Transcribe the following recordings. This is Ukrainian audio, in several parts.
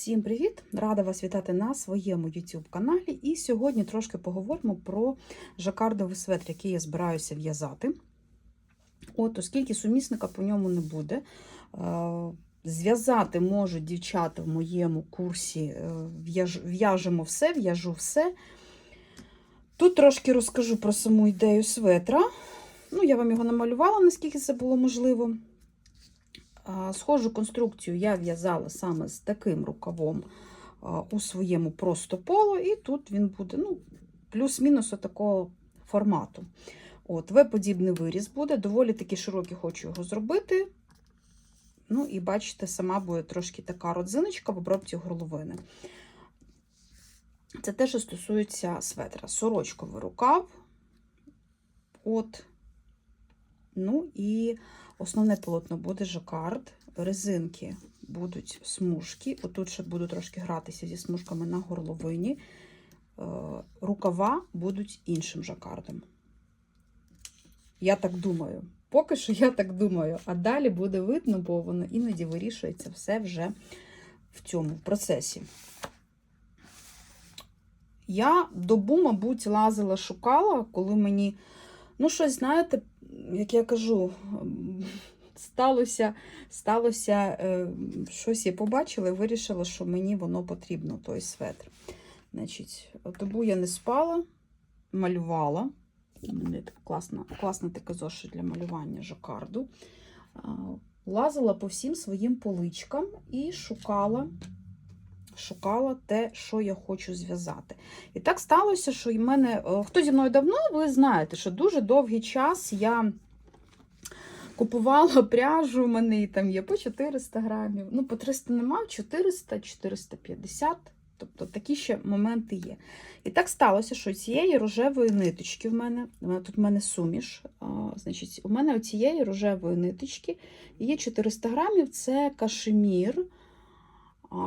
Всім привіт! Рада вас вітати на своєму YouTube каналі. І сьогодні трошки поговоримо про жакардовий светр, який я збираюся в'язати. От, оскільки сумісника по ньому не буде. е, Зв'язати можуть дівчата в моєму курсі, е, в'яжемо все, в'яжу все. Тут трошки розкажу про саму ідею светра. Ну, я вам його намалювала, наскільки це було можливо. Схожу конструкцію я в'язала саме з таким рукавом у своєму просто поло, і тут він буде ну, плюс-мінус такого формату. От, В-подібний виріз буде, доволі таки широкий хочу його зробити. Ну, і бачите, сама буде трошки така родзиночка в обробці горловини. Це те, що стосується светра. Сорочковий рукав. От. Ну і Основне полотно буде жакард, резинки будуть смужки. Отут ще буду трошки гратися зі смужками на горловині. Е, Рукава будуть іншим жакардом. Я так думаю. Поки що я так думаю, а далі буде видно, бо воно іноді вирішується все вже в цьому процесі. Я добу, мабуть, лазила, шукала, коли мені, ну, щось, знаєте, як я кажу, сталося, сталося е, щось я побачила і вирішила, що мені воно потрібно, той светр. Значить, добу я не спала, малювала. У мене класна, класна така зошит для малювання жакарду. Лазила по всім своїм поличкам і шукала. Шукала те, що я хочу зв'язати. І так сталося, що в мене, е, хто зі мною давно, ви знаєте, що дуже довгий час я купувала пряжу, у мене там є по 400 грамів. Ну, по 300 нема, 400, 450. Тобто такі ще моменти є. І так сталося, що цієї рожевої ниточки в мене, тут в мене суміш, а, значить, у мене цієї рожевої ниточки є 400 грамів, це кашемір.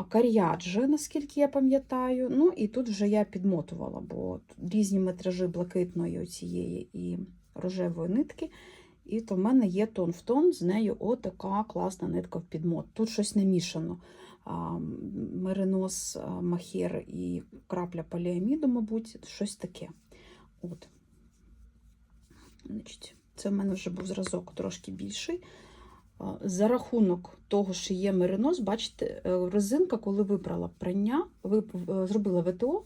Кар'яджа, наскільки я пам'ятаю. Ну, і тут вже я підмотувала, бо різні метражі блакитної цієї і рожевої нитки. І то в мене є тон в тон, з нею отака класна нитка в підмот. Тут щось не мішано. Меринос, махер і крапля поліаміду, мабуть, щось таке. От. Значить, Це в мене вже був зразок трошки більший. За рахунок того, що є меринос, бачите, е, резинка, коли вибрала прання, ви зробила ВТО,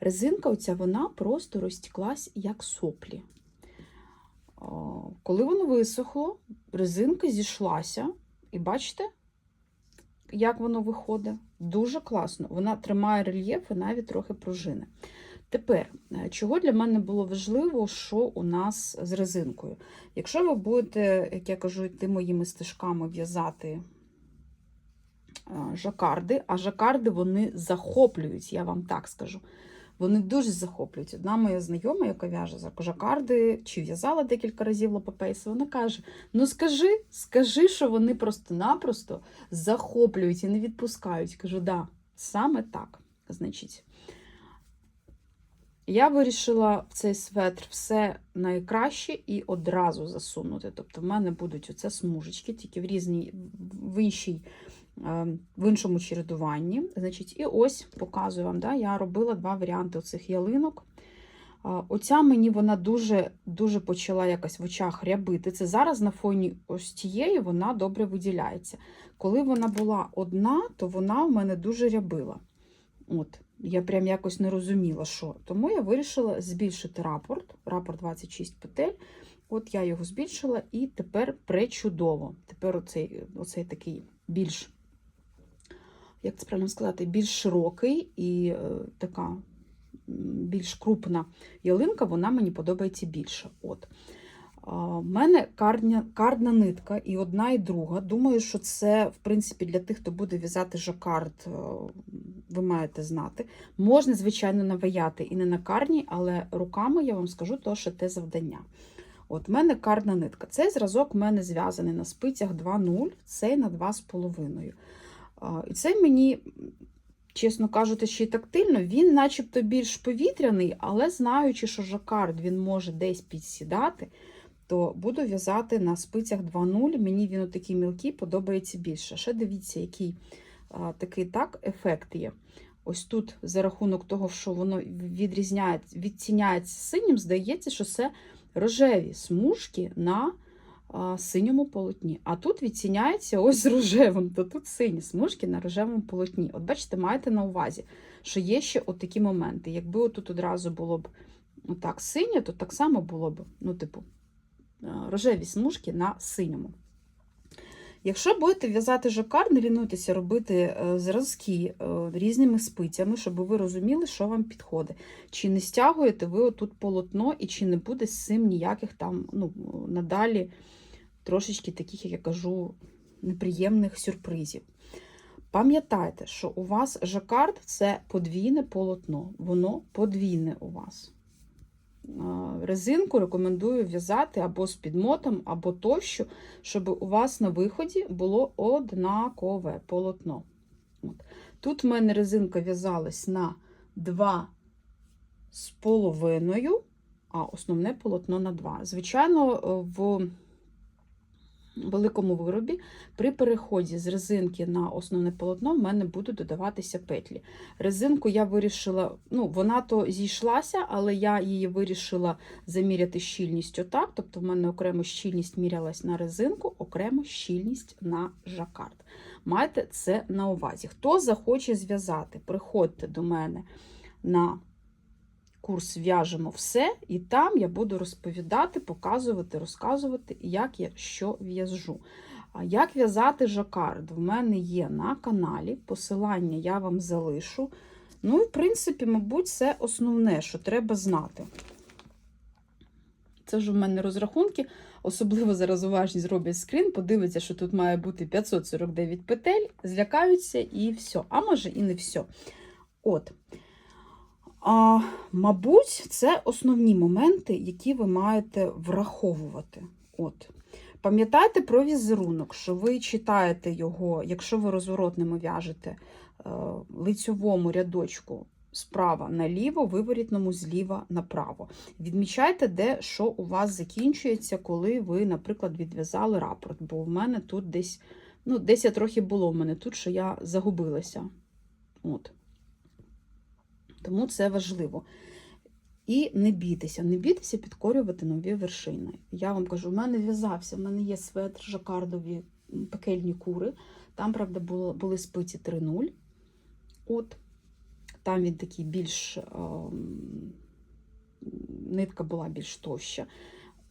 резинка оця вона просто розтіклась як соплі. Коли воно висохло, резинка зійшлася, і бачите, як воно виходить? Дуже класно. Вона тримає рельєф і навіть трохи пружини. Тепер, е, чого для мене було важливо, що у нас з резинкою? Якщо ви будете, як я кажу, йти моїми стежками в'язати е, жакарди, а жакарди вони захоплюють, я вам так скажу. Вони дуже захоплюють. Одна моя знайома, яка в'яже за жакарди, чи в'язала декілька разів лопопейси, вона каже: Ну скажи, скажи, що вони просто-напросто захоплюють і не відпускають. Кажу, да, саме так. Значить, я вирішила в цей светр все найкраще і одразу засунути. Тобто, в мене будуть оце смужечки, тільки в різній, в іншій, в іншому чередуванні. Значить, І ось показую вам, да, я робила два варіанти оцих ялинок. Оця мені вона дуже дуже почала якось в очах рябити. Це зараз на фоні ось тієї вона добре виділяється. Коли вона була одна, то вона в мене дуже рябила. От. Я прям якось не розуміла, що. Тому я вирішила збільшити рапорт, рапорт 26 петель. От я його збільшила, і тепер пречудово. Тепер оцей, оцей такий більш, як це правильно сказати, більш широкий і е, така більш крупна ялинка, вона мені подобається більше. От. У мене кардня, кардна нитка і одна, і друга. Думаю, що це, в принципі, для тих, хто буде в'язати жакард, ви маєте знати. Можна, звичайно, наваяти і не на карні, але руками я вам скажу, то, що те завдання. От в мене кардна нитка. Цей зразок в мене зв'язаний на спицях 2,0, цей на 2,5. І цей мені, чесно кажучи, ще й тактильно, він начебто більш повітряний, але знаючи, що жакард він може десь підсідати то буду в'язати на спицях 2,0. Мені він такий мілкий, подобається більше. Ще дивіться, який а, такий так, ефект є. Ось тут, за рахунок того, що воно відрізняється, відтіняється синім, здається, що це рожеві смужки на а, синьому полотні. А тут відтіняється ось з рожевим, то тут сині смужки на рожевому полотні. От бачите, маєте на увазі, що є ще от такі моменти. Якби отут одразу було б отак синє, то так само було б, ну, типу, рожеві смужки на синьому. Якщо будете в'язати жакар, не лінуйтеся робити е, зразки е, різними спицями, щоб ви розуміли, що вам підходить. Чи не стягуєте ви отут полотно, і чи не буде з цим ніяких там ну, надалі трошечки таких, як я кажу, неприємних сюрпризів. Пам'ятайте, що у вас жакард це подвійне полотно, воно подвійне у вас. Резинку рекомендую в'язати або з підмотом, або тощо, щоб у вас на виході було однакове полотно. От. Тут в мене резинка в'язалась на 2 з половиною, а основне полотно на 2. Звичайно, в великому виробі при переході з резинки на основне полотно в мене будуть додаватися петлі. Резинку я вирішила, ну, вона то зійшлася, але я її вирішила заміряти щільність отак. Тобто, в мене окремо щільність мірялась на резинку, окремо щільність на жакард. Майте це на увазі. Хто захоче зв'язати, приходьте до мене на курс В'яжемо все, і там я буду розповідати, показувати, розказувати, як я що в'яжу. Як в'язати жакард? В мене є на каналі. Посилання я вам залишу. Ну, і, в принципі, мабуть, це основне, що треба знати. Це ж у мене розрахунки. Особливо зараз уважні зроблять скрін, подивиться, що тут має бути 549 петель, злякаються і все. А може і не все. От. А, Мабуть, це основні моменти, які ви маєте враховувати. От. Пам'ятайте про візерунок, що ви читаєте його, якщо ви розворотними в'яжете е, лицьовому рядочку справа наліво, виворітному зліва направо. Відмічайте, де що у вас закінчується, коли ви, наприклад, відв'язали рапорт. Бо в мене тут десь, ну, десь я трохи було в мене тут, що я загубилася. От. Тому це важливо. І не бійтеся, не бійтеся підкорювати нові вершини. Я вам кажу, в мене в'язався, в мене є светр жакардові пекельні кури. Там, правда, було, були спиці 3.0. От. Там він такий більш, е, нитка була більш товща.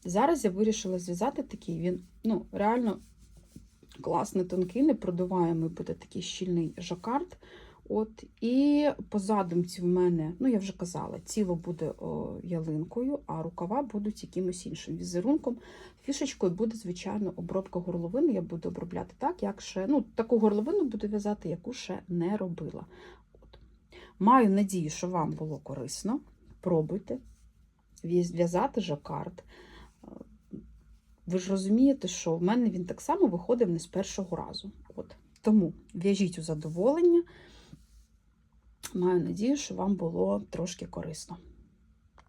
Зараз я вирішила зв'язати такий, він ну, реально класний, тонкий, непродуваємий буде такий щільний жакард. От, І по задумці в мене, ну я вже казала, тіло буде о, ялинкою, а рукава будуть якимось іншим візерунком. Фішечкою буде, звичайно, обробка горловини. Я буду обробляти так, як ще ну, таку горловину буду в'язати, яку ще не робила. От. Маю надію, що вам було корисно. Пробуйте в'язати жакард. Ви ж розумієте, що в мене він так само виходив не з першого разу. От. Тому в'яжіть у задоволення. Маю надію, що вам було трошки корисно.